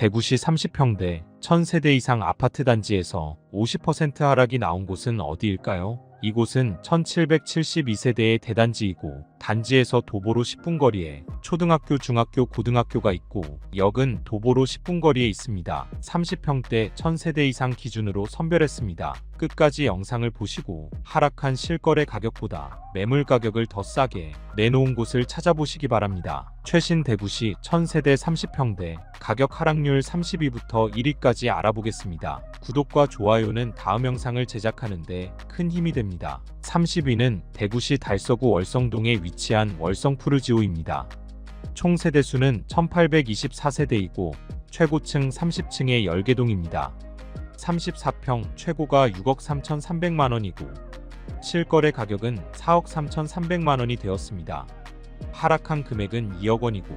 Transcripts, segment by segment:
대구시 30평대 1000세대 이상 아파트 단지에서 50% 하락이 나온 곳은 어디일까요? 이곳은 1772세대의 대단지이고 단지에서 도보로 10분 거리에 초등학교, 중학교, 고등학교가 있고 역은 도보로 10분 거리에 있습니다. 30평대 1000세대 이상 기준으로 선별했습니다. 끝까지 영상을 보시고 하락한 실거래 가격보다 매물 가격을 더 싸게 내놓은 곳을 찾아보시기 바랍니다. 최신 대구시 1000세대 30평대 가격 하락률 30위부터 1위까지 알아보겠습니다. 구독과 좋아요는 다음 영상을 제작하는데 큰 힘이 됩니다. 30위는 대구시 달서구 월성동에 위 치한 월성 푸르지오입니다. 총 세대수는 1824세대이고 최고층 30층의 10개동입니다. 34평 최고가 6억 3,300만 원이고 실거래 가격은 4억 3,300만 원이 되었습니다. 하락한 금액은 2억 원이고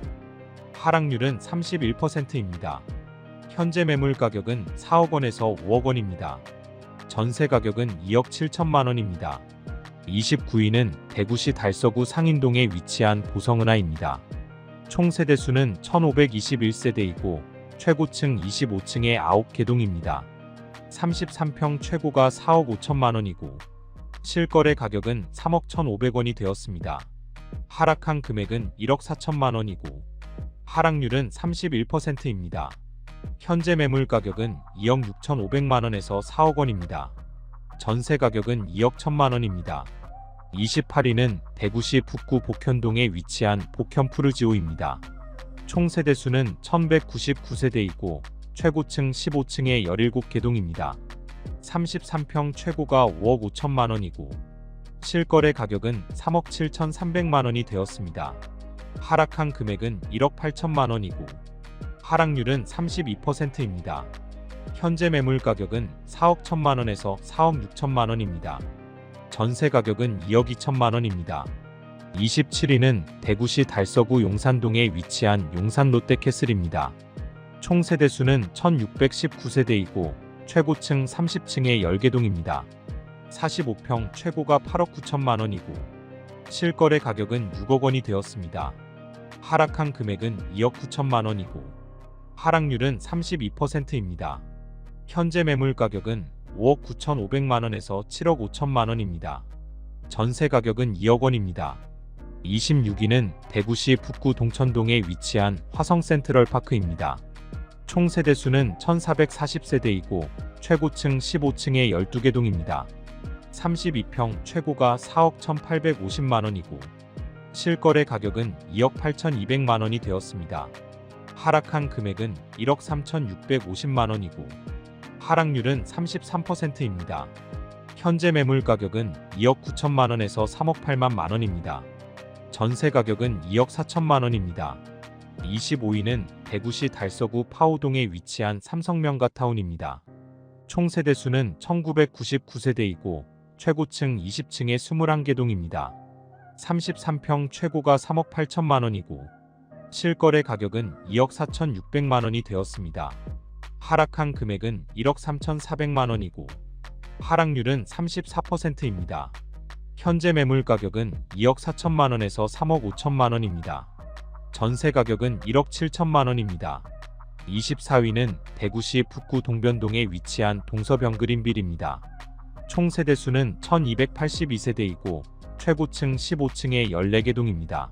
하락률은 31%입니다. 현재 매물 가격은 4억 원에서 5억 원입니다. 전세 가격은 2억 7천만 원입니다. 29위는 대구시 달서구 상인동에 위치한 보성은하입니다. 총 세대수는 1521세대이고 최고층 25층의 9개동입니다. 33평 최고가 4억 5천만 원이고 실거래 가격은 3억 1,500원이 되었습니다. 하락한 금액은 1억 4천만 원이고 하락률은 31%입니다. 현재 매물 가격은 2억 6,500만 원에서 4억 원입니다. 전세 가격은 2억 1천만 원입니다. 28위는 대구시 북구 복현동에 위치한 복현푸르지오입니다. 총 세대수는 1199세대이고 최고층 15층의 17개동입니다. 33평 최고가 5억 5천만 원이고 실거래 가격은 3억 7천3백만 원이 되었습니다. 하락한 금액은 1억 8천만 원이고 하락률은 32%입니다. 현재 매물 가격은 4억 1천만 원에서 4억 6천만 원입니다. 전세 가격은 2억 2천만 원입니다. 27위는 대구시 달서구 용산동에 위치한 용산 롯데캐슬입니다. 총 세대 수는 1619세대이고 최고층 30층의 10개동입니다. 45평 최고가 8억 9천만 원이고 실거래 가격은 6억 원이 되었습니다. 하락한 금액은 2억 9천만 원이고 하락률은 32%입니다. 현재 매물 가격은 5억 9천5백만 원에서 7억 5천만 원입니다. 전세 가격은 2억 원입니다. 26위는 대구시 북구 동천동에 위치한 화성 센트럴 파크입니다. 총 세대수는 1440세대이고 최고층 15층의 12개 동입니다. 32평 최고가 4억 1850만 원이고 실거래 가격은 2억 8200만 원이 되었습니다. 하락한 금액은 1억 3650만 원이고 하락률은 33%입니다. 현재 매물 가격은 2억 9천만 원에서 3억 8만 만 원입니다. 전세 가격은 2억 4천만 원입니다. 25위는 대구시 달서구 파오동에 위치한 삼성명가 타운입니다. 총 세대 수는 1999세대이고 최고층 20층의 21개 동입니다. 33평 최고가 3억 8천만 원이고 실거래 가격은 2억 4천 6백만 원이 되었습니다. 하락한 금액은 1억 3천4백만 원이고 하락률은 34%입니다. 현재 매물 가격은 2억 4천만 원에서 3억 5천만 원입니다. 전세 가격은 1억 7천만 원입니다. 24위는 대구시 북구 동변동에 위치한 동서병 그린빌입니다. 총 세대 수는 1282세대이고 최고층 15층의 14개 동입니다.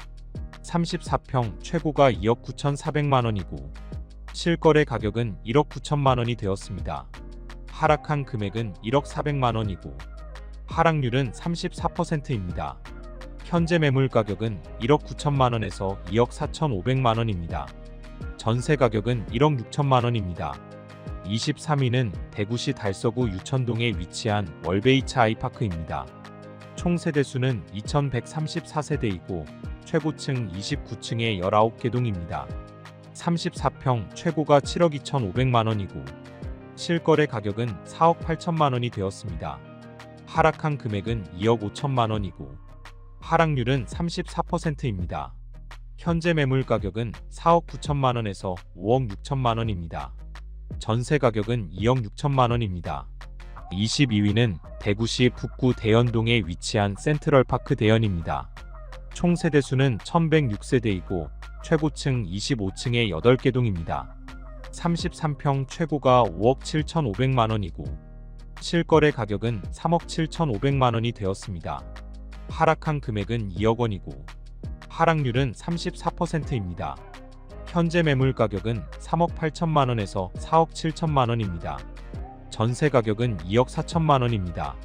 34평 최고가 2억 9천4백만 원이고 실거래 가격은 1억 9천만 원이 되었습니다. 하락한 금액은 1억 4백만 원이고 하락률은 34%입니다. 현재 매물 가격은 1억 9천만 원에서 2억 4천 5백만 원입니다. 전세 가격은 1억 6천만 원입니다. 23위는 대구시 달서구 유천동에 위치한 월베이차 아이파크입니다. 총 세대수는 2134세대이고 최고층 29층의 19개 동입니다. 34평 최고가 7억 2천5백만 원이고 실거래 가격은 4억 8천만 원이 되었습니다. 하락한 금액은 2억 5천만 원이고 하락률은 34%입니다. 현재 매물 가격은 4억 9천만 원에서 5억 6천만 원입니다. 전세 가격은 2억 6천만 원입니다. 22위는 대구시 북구 대연동에 위치한 센트럴파크 대연입니다. 총 세대수는 1106세대이고 최고층 25층의 8개 동입니다. 33평 최고가 5억 7,500만 원이고 실거래 가격은 3억 7,500만 원이 되었습니다. 하락한 금액은 2억 원이고 하락률은 34%입니다. 현재 매물 가격은 3억 8천만 원에서 4억 7천만 원입니다. 전세 가격은 2억 4천만 원입니다.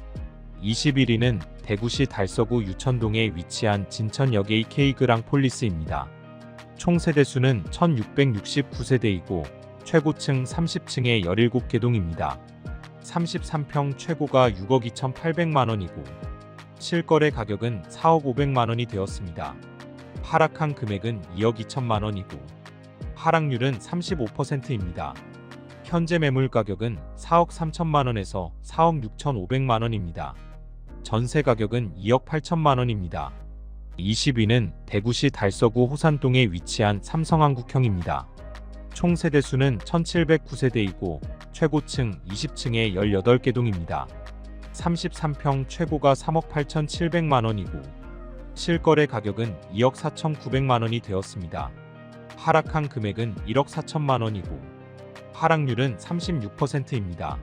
21위는 대구시 달서구 유천동에 위치한 진천역 AK 그랑 폴리스입니다. 총 세대수는 1669세대이고 최고층 30층에 17개 동입니다. 33평 최고가 6억 2,800만 원이고 실거래 가격은 4억 500만 원이 되었습니다. 하락한 금액은 2억 2천만 원이고 하락률은 35%입니다. 현재 매물 가격은 4억 3천만 원에서 4억 6천 5백만 원입니다. 전세 가격은 2억 8천만 원입니다. 20위는 대구시 달서구 호산동에 위치한 삼성한국형입니다. 총 세대수는 1709세대이고 최고층 20층에 18개 동입니다. 33평 최고가 3억 8,700만 원이고 실거래 가격은 2억 4,900만 원이 되었습니다. 하락한 금액은 1억 4천만 원이고 하락률은 36%입니다.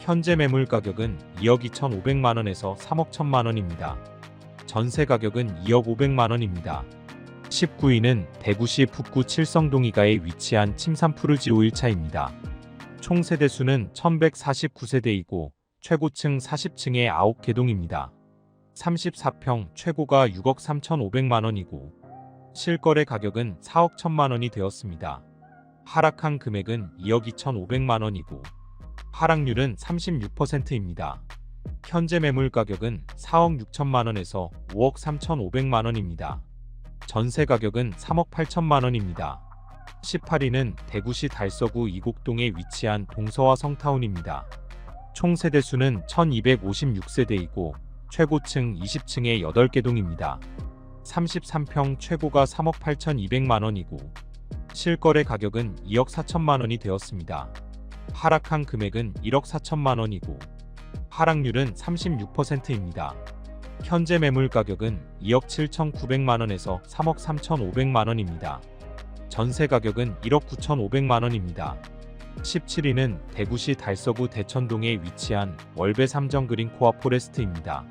현재 매물 가격은 2억 2,500만 원에서 3억 1천만 원입니다. 전세 가격은 2억 500만 원입니다. 19위는 대구시 북구 칠성동이가에 위치한 침산푸르지오 1차입니다. 총 세대수는 1149세대이고 최고층 40층에 9개 동입니다. 34평 최고가 6억 3,500만 원이고 실거래 가격은 4억 1천만 원이 되었습니다. 하락한 금액은 2억 2,500만 원이고 하락률은 36%입니다. 현재 매물 가격은 4억 6천만 원에서 5억 3,500만 원입니다. 전세 가격은 3억 8천만 원입니다. 18위는 대구시 달서구 이곡동에 위치한 동서화 성타운입니다. 총 세대 수는 1256세대이고 최고층 20층에 8개 동입니다. 33평 최고가 3억 8,200만 원이고 실거래 가격은 2억 4천만 원이 되었습니다. 하락한 금액은 1억 4천만 원이고 하락률은 36%입니다. 현재 매물 가격은 2억 7,900만 원에서 3억 3,500만 원입니다. 전세 가격은 1억 9,500만 원입니다. 17위는 대구시 달서구 대천동에 위치한 월배 삼정 그린 코아 포레스트입니다.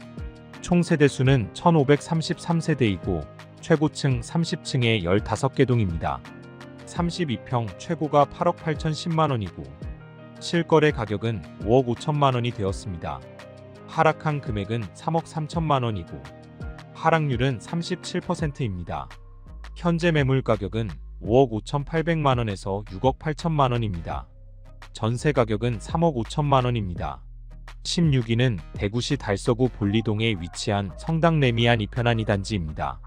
총 세대 수는 1533세대이고 최고층 30층에 15개 동입니다. 32평 최고가 8억 8천10만 원이고 실거래 가격은 5억 5천만 원이 되었습니다. 하락한 금액은 3억 3천만 원이고 하락률은 37%입니다. 현재 매물 가격은 5억 5천8백만 원에서 6억 8천만 원입니다. 전세 가격은 3억 5천만 원입니다. 16위는 대구시 달서구 볼리동에 위치한 성당 레미안 이편한 이단지입니다.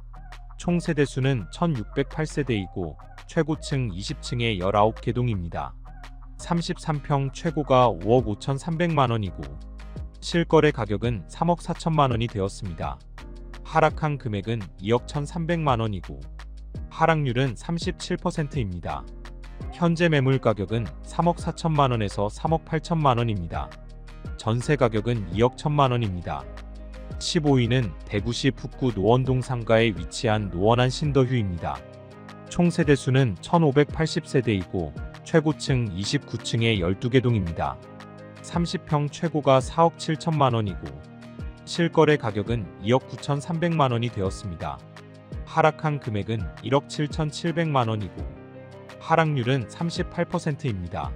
총 세대수는 1608세대이고 최고층 20층에 19개 동입니다. 33평 최고가 5억 5,300만 원이고 실거래 가격은 3억 4천만 원이 되었습니다. 하락한 금액은 2억 1,300만 원이고 하락률은 37%입니다. 현재 매물 가격은 3억 4천만 원에서 3억 8천만 원입니다. 전세 가격은 2억 1천만 원입니다. 15위는 대구시 북구 노원동 상가에 위치한 노원한 신더휴입니다. 총 세대수는 1580세대이고 최고층 29층에 12개 동입니다. 30평 최고가 4억 7천만 원이고 실거래 가격은 2억 9천3백만 원이 되었습니다. 하락한 금액은 1억 7천7백만 원이고 하락률은 38%입니다.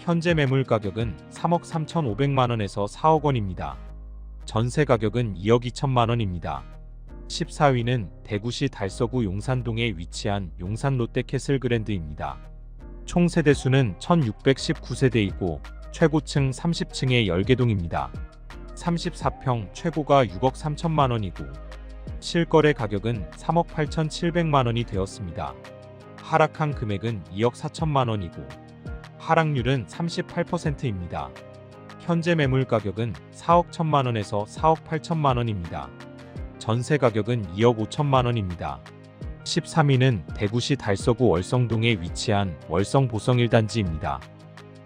현재 매물 가격은 3억 3천5백만 원에서 4억 원입니다. 전세 가격은 2억 2천만 원입니다. 14위는 대구시 달서구 용산동에 위치한 용산 롯데캐슬 그랜드입니다. 총 세대수는 1619세대이고 최고층 30층에 10개 동입니다. 34평 최고가 6억 3천만 원이고 실거래 가격은 3억 8천7백만 원이 되었습니다. 하락한 금액은 2억 4천만 원이고 하락률은 38%입니다. 현재 매물 가격은 4억 1천만 원에서 4억 8천만 원입니다. 전세 가격은 2억 5천만 원입니다. 13위는 대구시 달서구 월성동에 위치한 월성 보성 1단지입니다.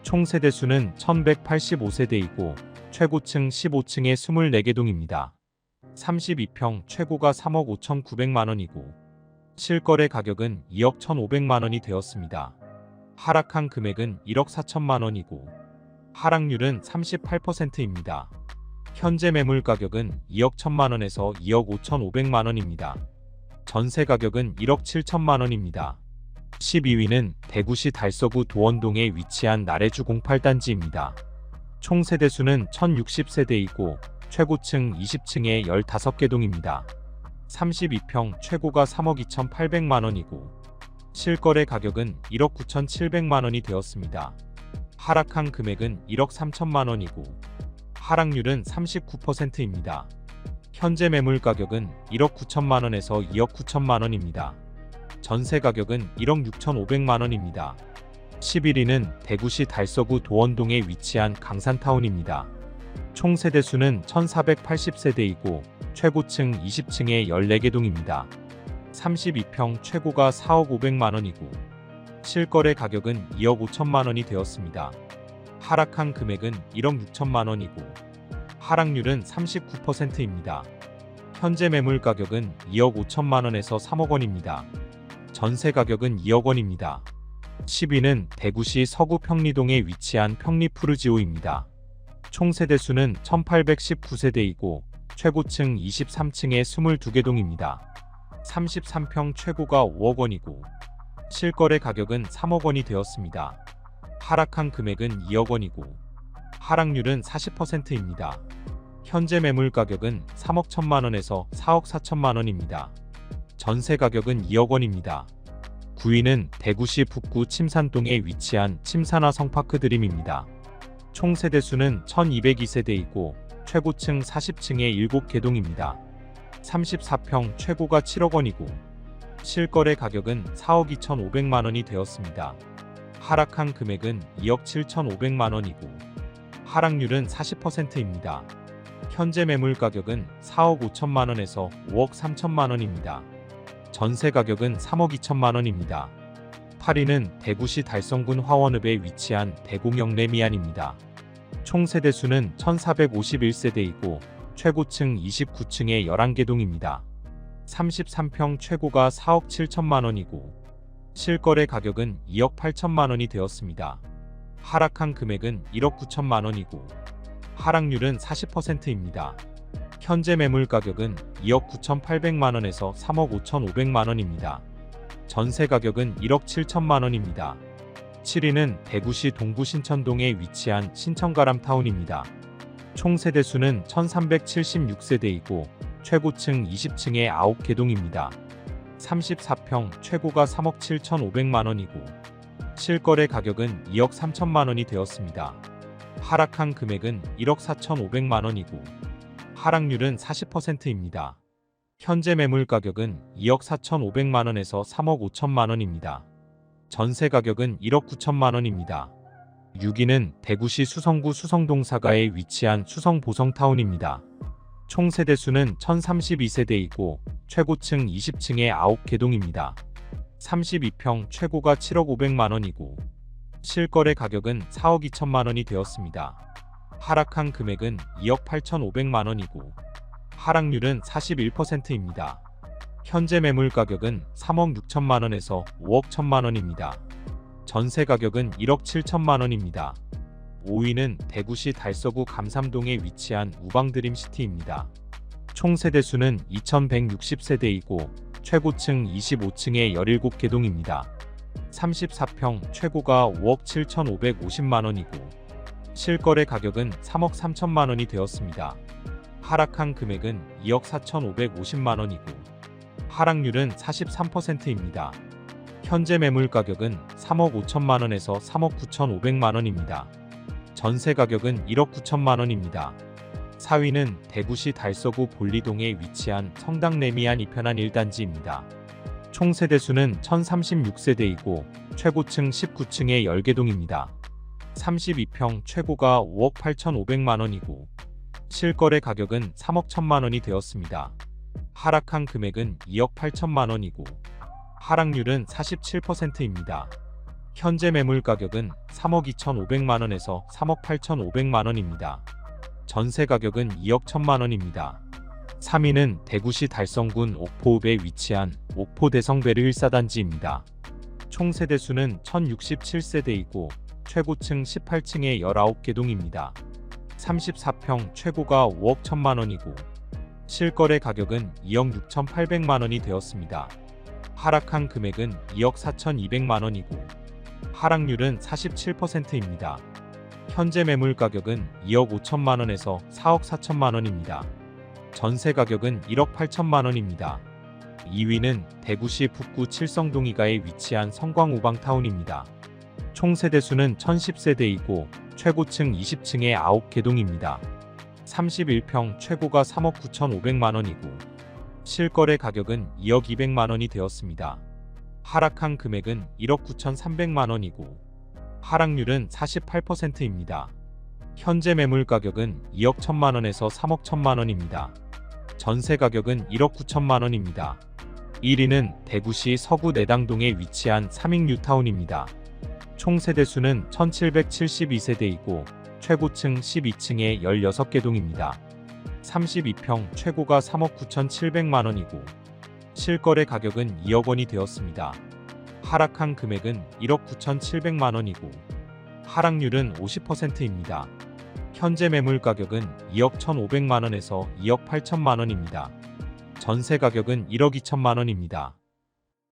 총 세대수는 1185세대이고 최고층 15층에 24개 동입니다. 32평 최고가 3억 5천9백만 원이고 실거래 가격은 2억 1,500만 원이 되었습니다. 하락한 금액은 1억 4천만 원이고 하락률은 38%입니다. 현재 매물 가격은 2억 1천만 원에서 2억 5천5백만 원입니다. 전세 가격은 1억 7천만 원입니다. 12위는 대구시 달서구 도원동에 위치한 나래주 08단지입니다. 총 세대수는 1060세대이고 최고층 20층에 15개 동입니다. 32평 최고가 3억 2,800만 원이고 실거래 가격은 1억 9,700만 원이 되었습니다. 하락한 금액은 1억 3천만 원이고 하락률은 39%입니다. 현재 매물 가격은 1억 9천만 원에서 2억 9천만 원입니다. 전세 가격은 1억 6천5백만 원입니다. 11위는 대구시 달서구 도원동에 위치한 강산타운입니다. 총 세대 수는 1480세대이고 최고층 20층에 14개 동입니다. 32평 최고가 4억 5백만 원이고 실거래 가격은 2억 5천만 원이 되었습니다. 하락한 금액은 1억 6천만 원이고 하락률은 39%입니다. 현재 매물 가격은 2억 5천만 원에서 3억 원입니다. 전세 가격은 2억 원입니다. 10위는 대구시 서구 평리동에 위치한 평리푸르지오입니다. 총 세대 수는 1819세대이고 최고층 23층에 22개 동입니다. 33평 최고가 5억 원이고 실거래 가격은 3억 원이 되었습니다. 하락한 금액은 2억 원이고 하락률은 40%입니다. 현재 매물 가격은 3억 1천만 원에서 4억 4천만 원입니다. 전세 가격은 2억 원입니다. 9위는 대구시 북구 침산동에 위치한 침산화 성파크 드림입니다. 총 세대 수는 1202세대이고 최고층 40층에 7개 동입니다. 34평 최고가 7억 원이고 실거래 가격은 4억 2,500만 원이 되었습니다. 하락한 금액은 2억 7,500만 원이고 하락률은 40%입니다. 현재 매물 가격은 4억 5천만 원에서 5억 3천만 원입니다. 전세 가격은 3억 2천만 원입니다. 8위는 대구시 달성군 화원읍에 위치한 대공영 레미안입니다. 총 세대 수는 1451세대이고 최고층 29층에 11개 동입니다. 33평 최고가 4억 7천만 원이고 실거래 가격은 2억 8천만 원이 되었습니다. 하락한 금액은 1억 9천만 원이고 하락률은 40%입니다. 현재 매물 가격은 2억 9,800만 원에서 3억 5,500만 원입니다. 전세 가격은 1억 7천만 원입니다. 7위는 대구시 동구 신천동에 위치한 신천가람타운입니다. 총 세대 수는 1376세대이고 최고층 20층에 9개 동입니다. 34평 최고가 3억 7,500만 원이고 실거래 가격은 2억 3천만 원이 되었습니다. 하락한 금액은 1억 4,500만 원이고 하락률은 40%입니다. 현재 매물 가격은 2억 4,500만 원에서 3억 5천만 원입니다. 전세 가격은 1억 9천만 원입니다. 6위는 대구시 수성구 수성동 사가에 위치한 수성 보성타운입니다. 총 세대수는 1032세대이고 최고층 20층에 9개 동입니다. 32평 최고가 7억 5백만 원이고 실거래 가격은 4억 2천만 원이 되었습니다. 하락한 금액은 2억 8천5백만 원이고 하락률은 41%입니다. 현재 매물 가격은 3억 6천만 원에서 5억 1천만 원입니다. 전세 가격은 1억 7천만 원입니다. 5위는 대구시 달서구 감삼동에 위치한 우방드림시티입니다. 총 세대수는 2160세대이고 최고층 25층에 17개 동입니다. 34평 최고가 5억 7,550만 원이고 실거래 가격은 3억 3천만 원이 되었습니다. 하락한 금액은 2억 4,550만 원이고 하락률은 43%입니다. 현재 매물 가격은 3억 5천만 원에서 3억 9천5백만 원입니다. 전세 가격은 1억 9천만 원입니다. 4위는 대구시 달서구 볼리동에 위치한 성당 레미안 이편한 1단지입니다. 총 세대수는 1036세대이고 최고층 19층에 10개 동입니다. 32평 최고가 5억 8천5백만 원이고 실거래 가격은 3억 1천만 원이 되었습니다. 하락한 금액은 2억 8천만 원이고 하락률은 47%입니다. 현재 매물 가격은 3억 2천5백만 원에서 3억 8천5백만 원입니다. 전세 가격은 2억 1천만 원입니다. 3위는 대구시 달성군 옥포읍에 위치한 옥포 대성베르 1사단지입니다. 총 세대수는 1067세대이고 최고층 18층에 19개 동입니다. 34평 최고가 5억 1천만 원이고 실거래 가격은 2억 6천8백만 원이 되었습니다. 하락한 금액은 2억 4천2백만 원이고 하락률은 47%입니다. 현재 매물 가격은 2억 5천만 원에서 4억 4천만 원입니다. 전세 가격은 1억 8천만 원입니다. 2위는 대구시 북구 칠성동 이가에 위치한 성광우방타운입니다. 총 세대수는 1010세대이고 최고층 20층에 9개 동입니다. 31평 최고가 3억 9천5백만 원이고 실거래 가격은 2억 2백만 원이 되었습니다. 하락한 금액은 1억 9천3백만 원이고 하락률은 48%입니다. 현재 매물 가격은 2억 1천만 원에서 3억 1천만 원입니다. 전세 가격은 1억 9천만 원입니다. 1위는 대구시 서구 내당동에 위치한 삼익 뉴타운입니다. 총 세대수는 1772세대이고 최고층 12층에 16개 동입니다. 32평 최고가 3억 9천7백만 원이고 실거래 가격은 2억 원이 되었습니다. 하락한 금액은 1억 9천7백만 원이고 하락률은 50%입니다. 현재 매물 가격은 2억 1,500만 원에서 2억 8천만 원입니다. 전세 가격은 1억 2천만 원입니다.